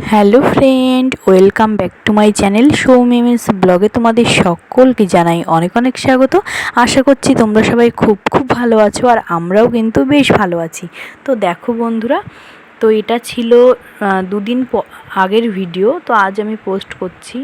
Hello friend, welcome back to my channel সৌমিমিস ব্লগে তোমাদের সকলকে জানাই অনেক অনেক স্বাগত। আশা করছি তোমরা সবাই খুব খুব ভালো আছো আর আমরাও কিন্তু বেশ ভালো আছি। তো দেখো বন্ধুরা, তো এটা ছিল দুদিন আগের ভিডিও তো আজ আমি পোস্ট করছি।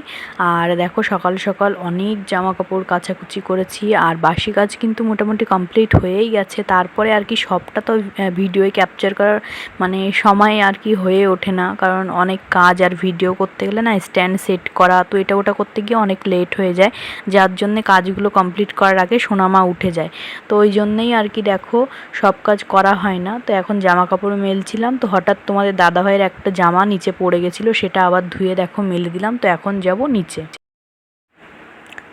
আর দেখো, সকাল সকাল অনেক জামা কাপড় কাচাকুচি করেছি, আর বাসি কাজ কিন্তু মোটামুটি কমপ্লিট হয়েই গেছে। তারপরে আর কি সবটা তো ভিডিওয়ে ক্যাপচার করার মানে সময় আর কি হয়ে ওঠে না। কারণ অনেক কাজ আর ভিডিও করতে গেলে না স্ট্যান্ড সেট করা, তো এটা ওটা করতে গিয়ে অনেক লেট হয়ে যায়। যার জন্যে কাজগুলো কমপ্লিট করার আগে সোনামা উঠে যায়। তো ওই জন্যেই আর কি দেখো, সব কাজ করা হয় না। তো এখন জামা কাপড় মেলছিলাম, তো হঠাৎ তোমাদের দাদাভাইয়ের একটা জামা নিচে পড়ে গেছিল সেটা আবার ধুয়ে দেখো মেলে দিলাম, তো এখন যাব নিচে।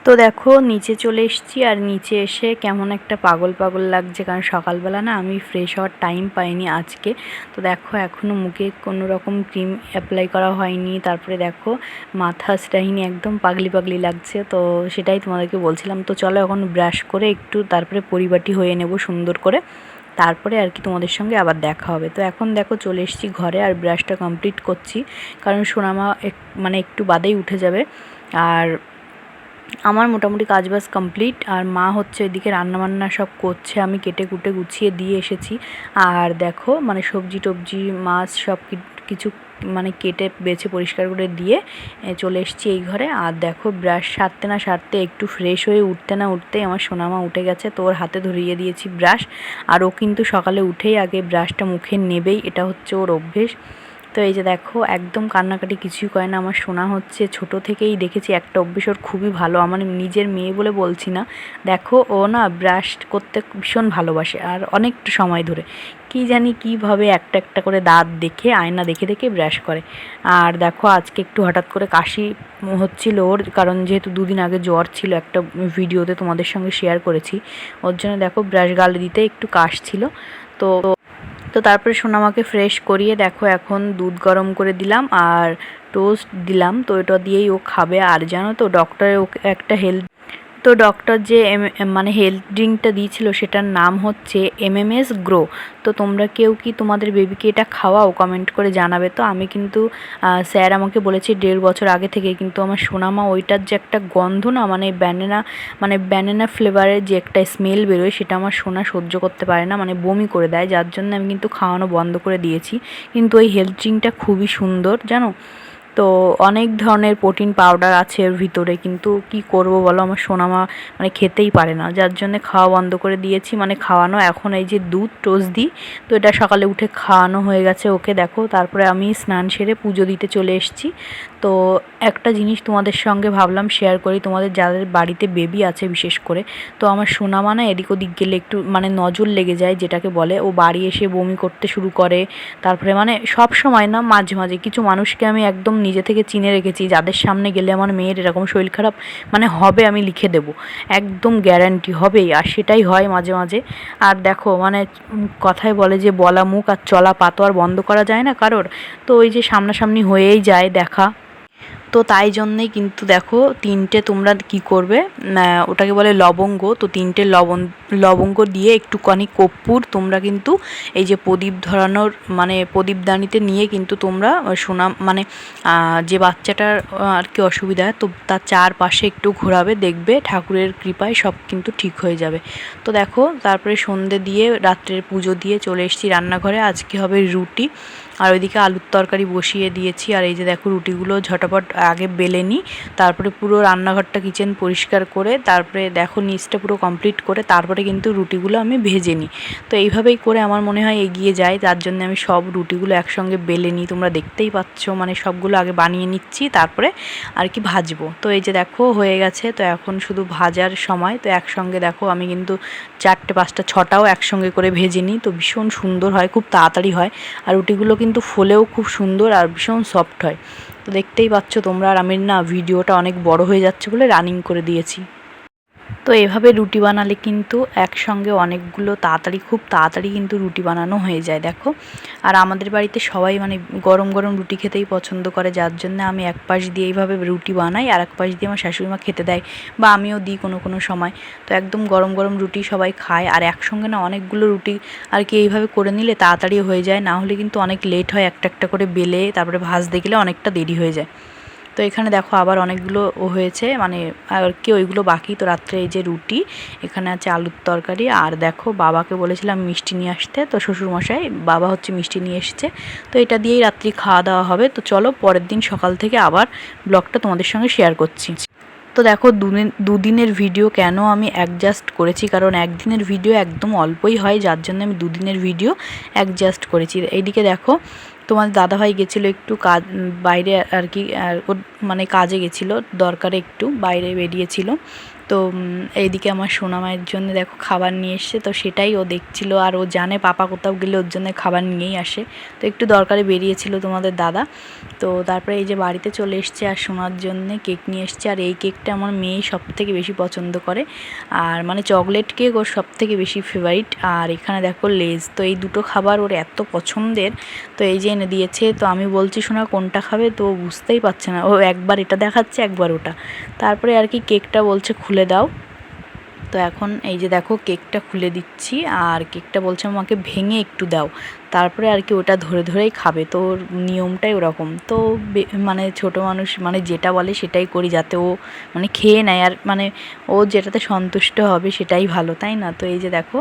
তো দেখো নিচে চলে এসেছি আর নিচে এসে কেমন একটা পাগল পাগল লাগছে, কারণ সকালবেলা না আমি ফ্রেশ হওয়ার টাইম পাইনি আজকে। তো দেখো এখনও মুখে কোনো রকম ক্রিম অ্যাপ্লাই করা হয়নি, তারপরে দেখো মাথা স্টাইনি, একদম পাগলি পাগলি লাগছে, তো সেটাই তোমাদেরকে বলছিলাম। তো চলো এখন ব্রাশ করে একটু তারপরে পরিবাটি হয়ে নেব সুন্দর করে। তারপরে আর কি তোমাদের সঙ্গে আবার দেখা হবে। তো এখন দেখো চলে এসেছি ঘরে আর ব্রাশটা কমপ্লিট করছি। কারণ সোনামা এক মানে একটু বাদেই উঠে যাবে। আর আমার মোটামুটি কাজবাজ কমপ্লিট আর মা হচ্ছে এদিকে রান্নাবান্না সব করছে। আমি কেটে কুটে গুছিয়ে দিয়ে এসেছি। আর দেখো মানে সবজি টবজি মাছ সব কিছু মানে কেটে বেছে পরিষ্কার করে দিয়ে চলে এসেছি এই ঘরে। আর দেখো, ব্রাশ সারতে না সারতে একটু ফ্রেশ হয়ে উঠতে না উঠতেই আমার সোনামা উঠে গেছে। তো ওর হাতে ধরিয়ে দিয়েছি ব্রাশ। আর ও কিন্তু সকালে উঠেই আগে ব্রাশটা মুখে নেবেই। এটা হচ্ছে ওর অভ্যেস। তো এই যে দেখো, একদম কান্নাকাটি কিছুই করে না। আমার শোনা হচ্ছে ছোট থেকেই দেখেছি, একটা অভ্যেস ওর খুবই ভালো। আমার নিজের মেয়ে বলে বলছি না। দেখো, ও না ব্রাশ করতে ভীষণ ভালোবাসে, আর অনেকটা সময় ধরে। কি জানি কীভাবে একটা একটা করে দাঁত দেখে, আয়না দেখে দেখে ব্রাশ করে। আর দেখো, আজকে একটু হঠাৎ করে কাশি হচ্ছিল ওর, কারণ যেহেতু দুদিন আগে জ্বর ছিল, একটা ভিডিওতে তোমাদের সঙ্গে শেয়ার করেছি। ওর জন্য দেখো ব্রাশ গালে দিতে একটু কাশ ছিল। তো তো তারপরে সোনামাকে ফ্রেশ করিয়ে দেখো এখন দুধ গরম করে দিলাম আর টোস্ট দিলাম। তো এটা দিয়েই ও খাবে। আর জানো তো ডক্টরে ওকে একটা হেলথ তো ডক্টর যে মানে হেলথ ড্রিঙ্কটা দিয়েছিল সেটার নাম হচ্ছে এমএমএস গ্রো তো তোমরা কেউ কি তোমাদের বেবিকে এটা খাওয়াও? কমেন্ট করে জানাবে। তো আমি কিন্তু স্যার আমাকে বলেছে দেড় বছর আগে থেকে, কিন্তু আমার সোনামা ওইটার যে একটা গন্ধ না মানে ব্যানেনা মানে ব্যানানা ফ্লেভারের যে একটা স্মেল বেরোয়, সেটা আমার সোনা সহ্য করতে পারে না মানে বমি করে দেয়। যার জন্য আমি কিন্তু খাওয়ানো বন্ধ করে দিয়েছি। কিন্তু ওই হেলথ ড্রিঙ্কটা খুবই সুন্দর, জানো? তো অনেক ধরনের প্রোটিন পাউডার আছে এর ভিতরে, কিন্তু কি করব বলো? আমার সোনামা মানে খেতেই পারে না। যার জন্য খাওয়া বন্ধ করে দিয়েছি মানে খাওয়ানো এখন এই যে দুধ টোস্ট দিই, তো এটা সকালে উঠে খাওয়ানো হয়ে গেছে ওকে, দেখো। তারপরে আমি স্নান সেরে পুজো দিতে চলে এসেছি। তো একটা জিনিস তোমাদের সঙ্গে ভাবলাম শেয়ার করি, তোমাদের যাদের বাড়িতে বেবি আছে বিশেষ করে, তো আমার সোনামা না এদিক ওদিক গেলে একটু মানে নজর লেগে যায়, যেটাকে বলে ও বাড়ি এসে বমি করতে শুরু করে, তারপরে মানে সব সময় না মাঝে মাঝে কিছু মানুষকে আমি একদম নিজে থেকে চিনে রেখেছি, যাদের সামনে গেলে আমার মেয়ের এরকম শরীর খারাপ মানে হবে আমি লিখে দেবো, একদম গ্যারান্টি হবেই, আর সেটাই হয় মাঝে মাঝে। আর দেখো মানে কথায় বলে যে বলা মুখ আর চলা পাতো আর বন্ধ করা যায় না কারোর, তো ওই যে সামনাসামনি হয়েই যায় দেখা। তো তাই জন্যেই কিন্তু দেখো তিনটে তোমরা কি করবে ওটাকে বলে লবঙ্গ। তো তিনটে লবণ, লবঙ্গ দিয়ে একটুখানি কর্পূর তোমরা কিন্তু এই যে প্রদীপ ধরানোর মানে প্রদীপদানিতে নিয়ে কিন্তু তোমরা সোনা মানে যে বাচ্চাটার আর কি অসুবিধা, তো তার চারপাশে একটু ঘোরাবে, দেখবে ঠাকুরের কৃপায় সব কিন্তু ঠিক হয়ে যাবে। তো দেখো, তারপরে সন্ধে দিয়ে রাত্রের পুজো দিয়ে চলে এসেছি রান্নাঘরে। আজকে হবে রুটি। আর ওইদিকে আলুর তরকারি বসিয়ে দিয়েছি। আর এই যে দেখো রুটিগুলো ঝটাপট আগে বেলে নিই, তারপরে পুরো রান্নাঘরটা কিচেন পরিষ্কার করে, তারপরে দেখো নিচটা পুরো কমপ্লিট করে, তারপরে কিন্তু রুটিগুলো আমি ভেজে নিই। তো এইভাবেই করে আমার মনে হয় এগিয়ে যায়, তার জন্য আমি সব রুটিগুলো একসঙ্গে বেলে নিই। তোমরা দেখতেই পাচ্ছ মানে সবগুলো আগে বানিয়ে নিচ্ছি, তারপরে আর কি ভাজবো। তো এই যে দেখো হয়ে গেছে, তো এখন শুধু ভাজার সময়, তো একসঙ্গে দেখো আমি কিন্তু চারটে, পাঁচটা, ছটাও একসঙ্গে করে ভেজে নিই। তো ভীষণ সুন্দর হয়, খুব তাড়াতাড়ি হয়। আর রুটিগুলো কিন্তু ফোলেও খুব সুন্দর আর ভীষণ সফট হয়। তো দেখতেই পাচ্ছ তোমরা আর আমি না, ভিডিওটা অনেক বড় হয়ে যাচ্ছে বলে রানিং করে দিয়েছি। তো এভাবে রুটি বানালে কিন্তু একসঙ্গে অনেকগুলো তাড়াতাড়ি, খুব তাড়াতাড়ি কিন্তু রুটি বানানো হয়ে যায়, দেখো। আর আমাদের বাড়িতে সবাই মানে গরম গরম রুটি খেতেই পছন্দ করে, যার জন্য আমি এক পাশ দিয়ে এইভাবে রুটি বানাই আর এক পাশ দিয়ে আমার শাশুড়ি মা খেতে দেয় বা আমিও দিই কোনো কোনো সময়। তো একদম গরম গরম রুটি সবাই খায় আর একসঙ্গে না অনেকগুলো রুটি আর কি এইভাবে করে নিলে তাড়াতাড়ি হয়ে যায়, না হলে কিন্তু অনেক লেট হয়, একটা একটা করে বেলে তারপরে ভাজতে গেলে অনেকটা দেরি হয়ে যায়। তো এখানে দেখো আবার অনেকগুলো ও হয়েছে মানে আর কি ওইগুলো বাকি। তো রাত্রে এই যে রুটি, এখানে আছে আলুর তরকারি। আর দেখো বাবাকে বলেছিলাম মিষ্টি নিয়ে আসতে, তো শ্বশুরমশাই, বাবা হচ্ছে মিষ্টি নিয়ে এসেছে। তো এটা দিয়েই রাত্রি খাওয়া দাওয়া হবে। তো চলো পরের দিন সকাল থেকে আবার ব্লগটা তোমাদের সঙ্গে শেয়ার করছি। তো দেখো দুদিন দুদিনের ভিডিও কেন আমি অ্যাডজাস্ট করেছি? কারণ একদিনের ভিডিও একদম অল্পই হয়, যার জন্য আমি দুদিনের ভিডিও অ্যাডজাস্ট করেছি। এইদিকে দেখো তোমার দাদাভাই গেছিল একটু কাজ, বাইরে আর কি মানে কাজে গেছিল, দরকারে একটু, বাইরে বেরিয়েছিল। তো এইদিকে আমার সোনামায়ের জন্য দেখো খাবার নিয়ে এসছে। তো সেটাই ও দেখছিল আর ও জানে পাপা কোথাও গেলে ওর জন্য খাবার নিয়েই আসে। তো একটু দরকারে বেরিয়েছিল তোমাদের দাদা। তো তারপরে এই যে বাড়িতে চলে এসছে আর সোনার জন্য কেক নিয়ে এসছে। আর এই কেকটা আমার মেয়ে সব থেকে বেশি পছন্দ করে। আর মানে চকলেট কেক ওর সব থেকে বেশি ফেভারিট। আর এখানে দেখো লেজ। তো এই দুটো খাবার ওর এত পছন্দের। তো এই যে এনে দিয়েছে। তো আমি বলছি শোনা কোনটা খাবে? তো বুঝতেই পারছে না। ও একবার এটা দেখাচ্ছে, একবার ওটা। তারপরে আর কি কেকটা বলছে খুলে দাও। তো এখন এই যে দেখো কেকটা খুলে দিচ্ছি আর কেকটা বলছে আমাকে ভেঙে একটু দাও। তারপরে আর কি ওটা ধরে ধরেই খাবে। তো নিয়মটাই ওরকম। তো মানে ছোট মানুষ মানে যেটা বলে সেটাই করি যাতে ও মানে খেয়ে নেয়। আর মানে ও যেটাতে সন্তুষ্ট হবে সেটাই ভালো, তাই না? তো এই যে দেখো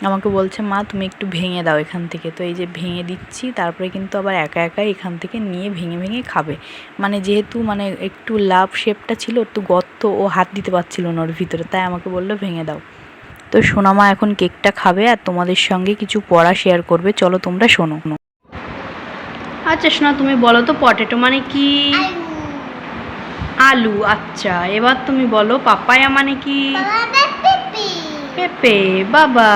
আমাকে বলছে মা তুমি একটু ভেঙে দাও এখান থেকে। তো এই যে ভেঙে দিচ্ছি তারপরে কিন্তু আবার একা একাই এখান থেকে নিয়ে ভেঙে ভেঙে খাবে। মানে যেহেতু মানে একটু লাভ শেপটা ছিল একটু গর্ত ও হাত দিতে পারছিল না ওর ভিতরে তাই আমাকে বলল ভেঙে দাও। তো সোনামা এখন কেকটা খাবে আর তোমাদের সঙ্গে কিছু পড়া শেয়ার করবে। চলো তোমরা শোনো। আচ্ছা সোনা তুমি বলো তো পটেটো মানে কি? আলু। আচ্ছা। এবার তুমি বলো পাপায়া মানে কি? পেঁপে বাবা।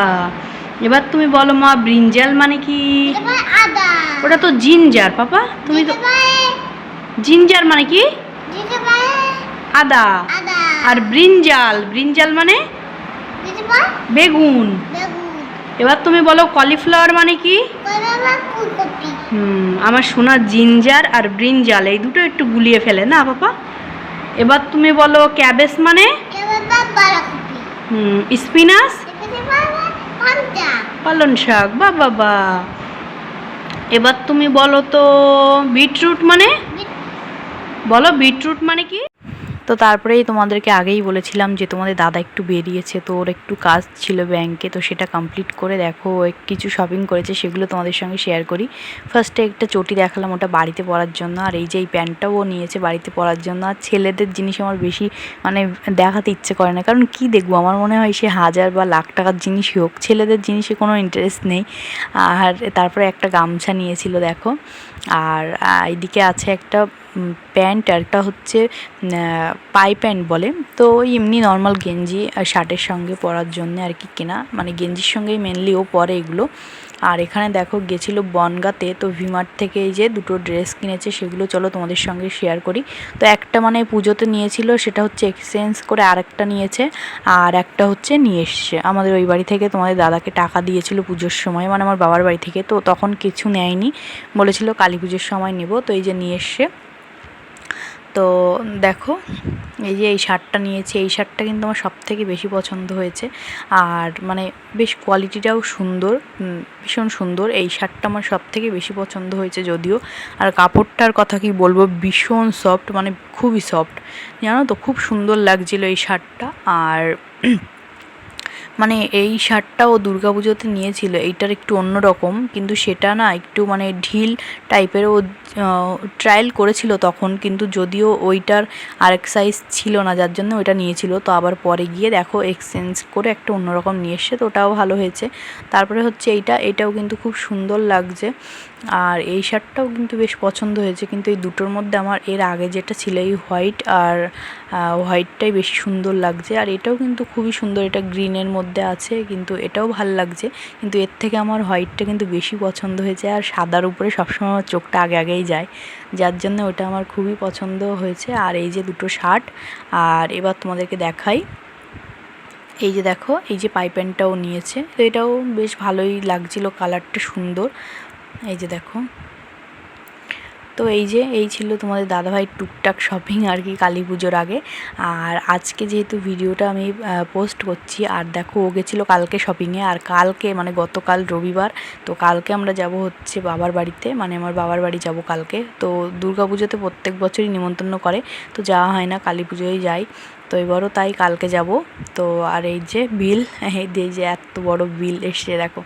এবার তুমি বলো মা ব্রিঞ্জাল মানে কি? ওটা তো জিঞ্জার পাপা। তুমি তো জিঞ্জার মানে কি? আদা। আর ব্রিঞ্জাল ব্রিঞ্জাল মানে? বেগুন। এবার তুমি বলো কলিফ্লাওয়ার মানে কি? হুম আমার সোনার জিঞ্জার আর ব্রিঞ্জাল এই দুটো একটু গুলিয়ে ফেলে না পাপা? এবার তুমি বলো ক্যাবেজ মানে? হুম স্পিনাস? পালন শাক বা বাবা এবার তুমি বলো তো বিটরুট মানে? বলো বিটরুট মানে কি? তো তারপরেই তোমাদেরকে আগেই বলেছিলাম যে তোমাদের দাদা একটু বেরিয়েছে, তো ওর একটু কাজ ছিল ব্যাংকে তো সেটা কমপ্লিট করে দেখো কিছু শপিং করেছে, সেগুলো তোমাদের সঙ্গে শেয়ার করি। ফার্স্টে একটা চটি দেখালাম ওটা বাড়িতে পরার জন্য, আর এই যে এই প্যান্টটাও ও নিয়েছে বাড়িতে পরার জন্য। আর ছেলেদের জিনিস আমার বেশি মানে দেখাতে ইচ্ছে করে না, কারণ কি দেখব? আমার মনে হয় সে হাজার বা লাখ টাকার জিনিসই হোক, ছেলেদের জিনিসে কোনো ইন্টারেস্ট নেই। আর তারপরে একটা গামছা নিয়েছিল, দেখো। আর এদিকে আছে একটা প্যান্ট আর একটা হচ্ছে পাই প্যান্ট বলে। তো এমনি নর্মাল গেঞ্জি শার্টের সঙ্গে পরার জন্য আর কি কেনা। মানে গেঞ্জির সঙ্গেই মেনলি ও পরে এগুলো। আর এখানে দেখো গেছিল বনগাতে, তো ভিমার্ট থেকে এই যে দুটো ড্রেস কিনেছে সেগুলো চলো তোমাদের সঙ্গে শেয়ার করি। তো একটা মানে পুজোতে নিয়েছিল, সেটা হচ্ছে এক্সচেঞ্জ করে আরেকটা নিয়েছে, আর একটা হচ্ছে নিয়ে এসছে। আমাদের ওই বাড়ি থেকে তোমাদের দাদাকে টাকা দিয়েছিল পুজোর সময় মানে আমার বাবার বাড়ি থেকে, তো তখন কিছু নেয়নি। বলেছিল কালী পুজোর সময় নেব, তো এই যে নিয়ে এসছে। তো দেখো, এই যে এই শার্টটা নিয়েছি, এই শার্টটা কিন্তু আমার সব থেকে বেশি পছন্দ হয়েছে। আর মানে বেশ কোয়ালিটিটাও সুন্দর ভীষণ সুন্দর। এই শার্টটা আমার সব থেকে বেশি পছন্দ হয়েছে যদিও। আর কাপড়টার কথা কি বলব, ভীষণ সফট মানে খুবই সফট জানো তো, খুব সুন্দর লাগছিল এই শার্টটা। আর মানে এই শার্টটা ও পুজোতে নিয়েছিল, এইটার একটু অন্য রকম কিন্তু সেটা না একটু মানে ঢিল টাইপের ও ট্রায়াল করেছিল তখন, কিন্তু যদিও ওইটার আরেক সাইজ ছিল না, যার জন্য ওইটা নিয়েছিল। তো আবার পরে গিয়ে দেখো এক্সচেঞ্জ করে একটা অন্যরকম নিয়ে এসছে, তো ওটাও ভালো হয়েছে। তারপরে হচ্ছে এইটা, এটাও কিন্তু খুব সুন্দর লাগছে। আর এই শার্টটাও কিন্তু বেশ পছন্দ হয়েছে, কিন্তু এই দুটোর মধ্যে আমার এর আগে যেটা ছিল এই হোয়াইট আর হোয়াইটটাই বেশি সুন্দর লাগছে। আর এটাও কিন্তু খুবই সুন্দর, এটা গ্রিনের মধ্যে আছে, কিন্তু এটাও ভালো লাগছে। কিন্তু এর থেকে আমার হোয়াইটটা কিন্তু বেশি পছন্দ হয়েছে, আর সাদার উপরে সবসময় আমার চোখটা আগে আগেই যায়। যার জন্য ওটা আমার খুবই পছন্দ হয়েছে। আর এই যে দুটো শার্ট, আর এবার তোমাদেরকে দেখাই। এই যে দেখো, এই যে পাইপ্যানটাও নিয়েছে। তো এটাও বেশ ভালোই লাগছিল, কালারটা সুন্দর। এই যে দেখো। তো এই যে, এই ছিল তোমাদের দাদাভাই টুকটাক শপিং আর কি কালী পুজোর আগে। আর আজকে যেহেতু ভিডিওটা আমি পোস্ট করছি, আর দেখো ও গেছিল কালকে শপিংয়ে আর কালকে মানে গতকাল রবিবার, তো কালকে আমরা যাব হচ্ছে বাবার বাড়িতে মানে আমার বাবার বাড়ি যাব কালকে। তো দুর্গা পুজোতে প্রত্যেক বছরই নিমন্ত্রণ করে, তো যাওয়া হয় না, কালী পুজোয় যাই। তো এবারও তাই কালকে যাব। তো আর এই যে বিল এই যে এত বড় বিল এসে দেখো।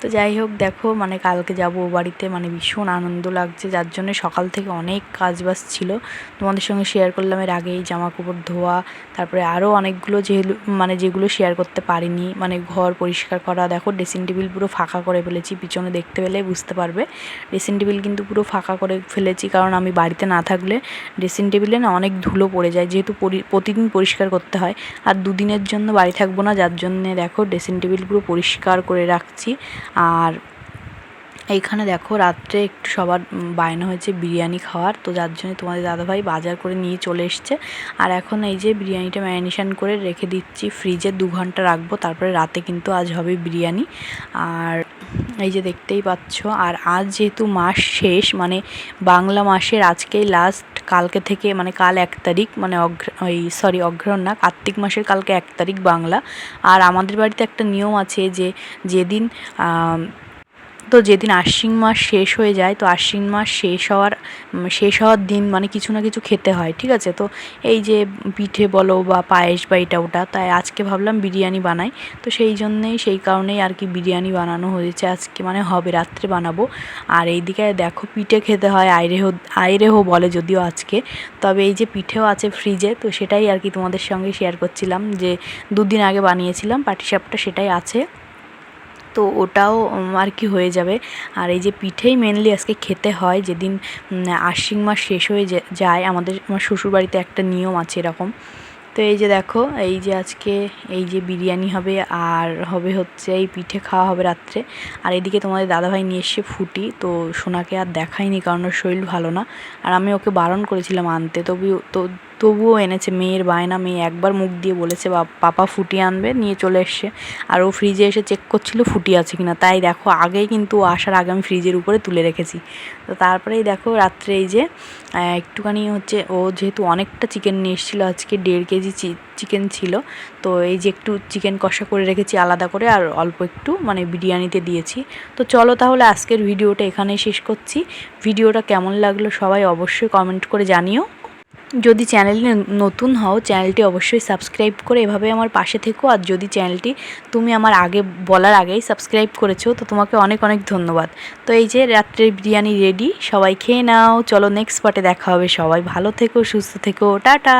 তো যাই হোক, দেখো মানে কালকে যাব ও বাড়িতে মানে ভীষণ আনন্দ লাগছে। যার জন্য সকাল থেকে অনেক কাজ বাজ ছিল। তোমাদের সঙ্গে শেয়ার করলাম এর আগেই জামা কাপড় ধোয়া, তারপরে আরও অনেকগুলো যেগুলো মানে যেগুলো শেয়ার করতে পারিনি মানে ঘর পরিষ্কার করা। দেখো ড্রেসিং টেবিল পুরো ফাঁকা করে ফেলেছি, পিছনে দেখতে পেলে বুঝতে পারবে। ড্রেসিং টেবিল কিন্তু পুরো ফাঁকা করে ফেলেছি, কারণ আমি বাড়িতে না থাকলে ড্রেসিং টেবিলে না অনেক ধুলো পড়ে যায়। যেহেতু প্রতিদিন পরিষ্কার করতে হয়, আর দুদিনের জন্য বাড়ি থাকব না, যার জন্যে দেখো ড্রেসিং টেবিল পুরো পরিষ্কার করে রাখছি। আর এইখানে দেখো রাত্রে একটু সবার বায়না হয়েছে বিরিয়ানি খাওয়ার, তো যার জন্য তোমাদের দাদাভাই বাজার করে নিয়ে চলে এসছে। আর এখন এই যে বিরিয়ানিটা ম্যারিনেশন করে রেখে দিচ্ছি, ফ্রিজে দু ঘণ্টা রাখব, তারপরে রাতে কিন্তু আজ হবে বিরিয়ানি। আর এই যে দেখতেই পাচ্ছ, আর আজ যেহেতু মাস শেষ মানে বাংলা মাসের আজকেই লাস্ট কালকে থেকে মানে কাল এক তারিখ মানে অগ্র ওই সরি অগ্রহণ না, কার্তিক মাসের কালকে এক তারিখ বাংলা। আর আমাদের বাড়িতে একটা নিয়ম আছে যে যেদিন তো যেদিন আশ্বিন মাস শেষ হয়ে যায়, তো আশ্বিন মাস শেষ হওয়ার শেষ হওয়ার দিন মানে কিছু না কিছু খেতে হয়, ঠিক আছে? তো এই যে পিঠে বলো বা পায়েস বা এটা ওটা, তাই আজকে ভাবলাম বিরিয়ানি বানাই। তো সেই জন্যেই, সেই কারণেই আর কি বিরিয়ানি বানানো হয়েছে। আজকে মানে হবে, রাত্রে বানাবো। আর এইদিকে দেখো পিঠে খেতে হয়, আইরেহো আইরেহো বলে যদিও আজকে। তবে এই যে পিঠেও আছে ফ্রিজে, তো সেটাই আর কি তোমাদের সঙ্গে শেয়ার করছিলাম যে দুদিন আগে বানিয়েছিলাম, পাটিসাপটা সেটাই আছে। তো ওটাও আর কি হয়ে যাবে। আর এই যে পিঠেই মেনলি আজকে খেতে হয়, যেদিন আশ্বিন মাস শেষ হয়ে যায়, আমাদের, আমার শ্বশুরবাড়িতে একটা নিয়ম আছে এরকম। তো এই যে দেখো, এই যে আজকে, এই যে বিরিয়ানি হবে, আর হবে হচ্ছে এই পিঠে খাওয়া হবে রাত্রে। আর এদিকে তোমাদের দাদাভাই নিয়ে এসছে ফুটি, তো সোনাকে আর দেখাইনি কারণ ওর শরীর ভালো না। আর আমি ওকে বারণ করেছিলাম আনতে তবু তো তবুও এনেছে মেয়ের বায়না। মেয়ে একবার মুখ দিয়ে বলেছে পাপা ফুটি আনবে, নিয়ে চলে এসছে। আর ও ফ্রিজে এসে চেক করছিল ফুটি আছে কিনা। তাই দেখো, আগেই কিন্তু আসার আগে আমি ফ্রিজের উপরে তুলে রেখেছি। তো তারপরেই দেখো, রাত্রে এই যে একটুখানি হচ্ছে ও যেহেতু অনেকটা চিকেন নিয়ে এসেছিল, আজকে দেড় কেজি চিকেন ছিল। তো এই যে একটু চিকেন কষা করে রেখেছি আলাদা করে, আর অল্প একটু মানে বিরিয়ানিতে দিয়েছি। তো চলো তাহলে আজকের ভিডিওটা এখানেই শেষ করছি। ভিডিওটা কেমন লাগল সবাই অবশ্যই কমেন্ট করে জানিও। যদি চ্যানেলে নতুন হও চ্যানেলটি অবশ্যই সাবস্ক্রাইব করে এভাবে আমার পাশে থেকো। আর যদি চ্যানেলটি তুমি আমার আগে বলার আগেই সাবস্ক্রাইব করেছ, তো তোমাকে অনেক অনেক ধন্যবাদ। তো এই যে রাত্রের বিরিয়ানি রেডি সবাই খেয়ে নাও। চলো নেক্সট পার্টে দেখা হবে সবাই। ভালো থেকো, সুস্থ থেকো। টাটা!